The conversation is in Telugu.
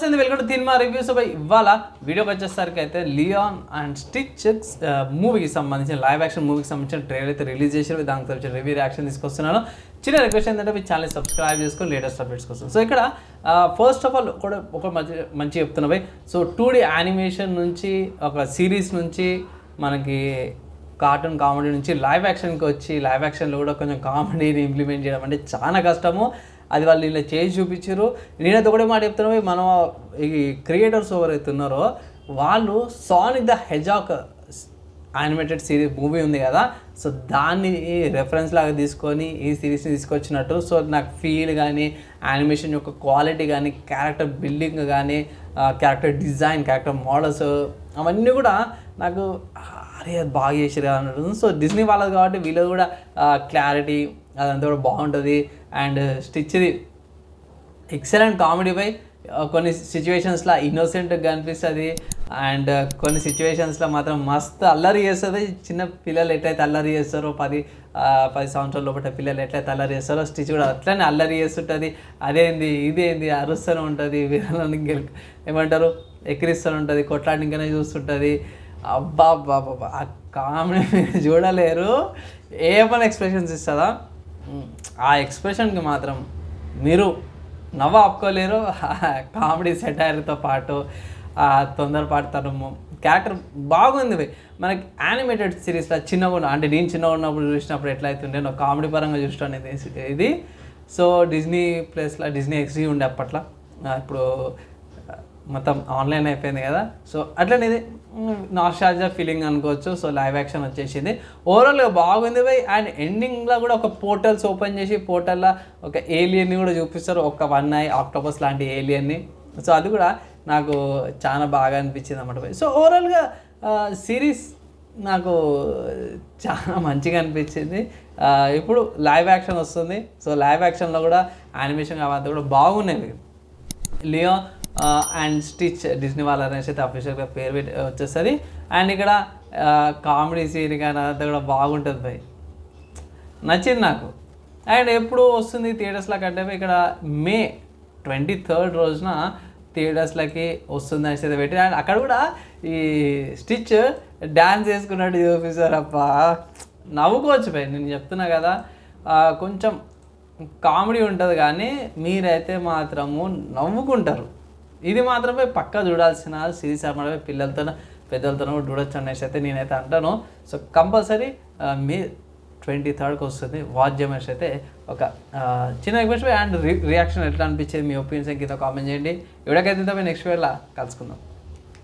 వెల్కమ్ టు సినిమా రివ్యూస్ పై ఇవాళ వీడియోకి వచ్చేసరికి అయితే లియాన్ అండ్ స్టిచ్ మూవీకి సంబంధించిన లైవ్ యాక్షన్ మూవీకి సంబంధించిన ట్రైలర్ అయితే రిలీజ్ చేశారు. దానికి సంబంధించిన రివ్యూ రియాక్షన్ తీసుకొస్తున్నాను. చిన్న రిక్వెస్ట్ ఏంటంటే మీ ఛానల్ సబ్స్క్రైబ్ చేసుకొని లేటెస్ట్ అప్డేట్స్ కోసం. సో ఇక్కడ ఫస్ట్ ఆఫ్ ఆల్ కూడా ఒక మంచి మంచి చెప్తున్నవి సో టూ డీ యానిమేషన్ నుంచి ఒక సిరీస్ నుంచి మనకి కార్టూన్ కామెడీ నుంచి లైవ్ యాక్షన్కి వచ్చి లైవ్ యాక్షన్లో కూడా కొంచెం కామెడీని ఇంప్లిమెంట్ చేయడం అంటే చాలా కష్టము. అది వాళ్ళు ఇలా చేసి చూపించారు. నేనైతే ఒకటే మాట చెప్తున్నా మనం ఈ క్రియేటర్స్ ఎవరైతే ఉన్నారో వాళ్ళు Sonic the Hedgehog animated series movie ఉంది కదా సో దాన్ని రెఫరెన్స్ లాగా తీసుకొని ఈ సిరీస్ని తీసుకొచ్చినట్టు సో నాకు ఫీల్ కానీ యానిమేషన్ యొక్క క్వాలిటీ కానీ క్యారెక్టర్ బిల్డింగ్ కానీ క్యారెక్టర్ డిజైన్ క్యారెక్టర్ మోడల్స్ అవన్నీ కూడా నాకు అరే అది బాగా చేసారు అన్నట్టు. సో డిస్నీ వాళ్ళది కాబట్టి వీళ్ళు కూడా క్లారిటీ అదంతా కూడా బాగుంటుంది. అండ్ స్టిచ్ది ఎక్సలెంట్ కామెడీ బై కొన్ని సిచ్యువేషన్స్లో ఇన్నోసెంట్గా కనిపిస్తుంది అండ్ కొన్ని సిచ్యువేషన్స్లో మాత్రం మస్తు అల్లరి చేస్తుంది. చిన్న పిల్లలు ఎట్లయితే అల్లరి చేస్తారో పది పది సంవత్సరాల లోపల పిల్లలు ఎట్లయితే అల్లరి చేస్తారో స్టిచ్ కూడా అట్లనే అల్లరి చేస్తుంటుంది. అదేంది ఇదేంది అరుస్తూనే ఉంటుంది. వీళ్ళని గెల్ ఏమంటారు? ఎక్కిరిస్తూనే ఉంటుంది. కొట్లాడికనే చూస్తుంటుంది. అబ్బా అబ్బా అబ్బా ఆ కామెడీ మీరు చూడలేరు. ఏ పని ఎక్స్ప్రెషన్స్ ఇస్తుందా ఆ ఎక్స్ప్రెషన్కి మాత్రం మీరు నవ్వ ఆపుకోలేరు కామెడీ సెటైర్తో పాటు ఆ తొందరపాటుతనము క్యారెక్టర్ బాగుంది మనకి యానిమేటెడ్ సిరీస్లో చిన్నగా ఉన్న అంటే నేను చిన్నగా ఉన్నప్పుడు చూసినప్పుడు ఎట్లా అవుతుండే నాకు కామెడీ పరంగా చూస్తాను ఇది ఇది. సో డిజ్నీ ప్లేస్లో డిజ్నీ ఎక్స్డీ ఉండే అప్పట్లో ఇప్పుడు మొత్తం ఆన్లైన్ అయిపోయింది కదా. సో అట్లనే ఇది నాస్టాలజా ఫీలింగ్ అనుకోవచ్చు. సో లైవ్ యాక్షన్ వచ్చేసింది. ఓవరాల్గా బాగుంది బై. అండ్ ఎండింగ్లో కూడా ఒక పోర్టల్స్ ఓపెన్ చేసి పోర్టల్లో ఒక ఏలియన్ని కూడా చూపిస్తారు. ఒక వన్ ఐ ఆక్టోపస్ లాంటి ఏలియన్ని సో అది కూడా నాకు చాలా బాగా అనిపించింది అనమాట బై. సో ఓవరాల్గా సిరీస్ నాకు చాలా మంచిగా అనిపించింది. ఇప్పుడు లైవ్ యాక్షన్ వస్తుంది. సో లైవ్ యాక్షన్లో కూడా యానిమేషన్ కావాలి కూడా బాగున్నాయి. లియో అండ్ స్టిచ్ డిస్నీ వాళ్ళ అనేసి అయితే అఫీషియల్గా పేరు పెట్టి వచ్చేస్తుంది. అండ్ ఇక్కడ కామెడీ సీన్ కానీ అదంతా కూడా బాగుంటుంది భయ్. నచ్చింది నాకు. అండ్ ఎప్పుడు వస్తుంది థియేటర్స్లో కంటే ఇక్కడ మే ట్వంటీ థర్డ్ రోజున థియేటర్స్లకి వస్తుంది అనేసి అయితే పెట్టి అండ్ అక్కడ కూడా ఈ స్టిచ్ డ్యాన్స్ వేసుకున్నట్టు చూపిస్తారప్ప నవ్వుకోవచ్చు భయ్ నేను చెప్తున్నా కదా. కొంచెం కామెడీ ఉంటుంది కానీ మీరైతే మాత్రము నవ్వుకుంటారు. ఇది మాత్రమే పక్కా చూడాల్సిన సిరీస్ అన్నమాట పిల్లలతో పెద్దలతో చూడొచ్చు అనేసి అయితే నేనైతే అంటాను. సో కంపల్సరీ మే ట్వంటీ థర్డ్కి వస్తుంది వాచ్ చేయమనేసి అయితే ఒక చిన్న రిక్వెస్ట్ అండ్ రియాక్షన్ ఎట్లా అనిపించేది మీ ఒపీనియన్స్ కింద కామెంట్ చేయండి. ఎవరికైతే నెక్స్ట్ వేళ కలుసుకుందాం.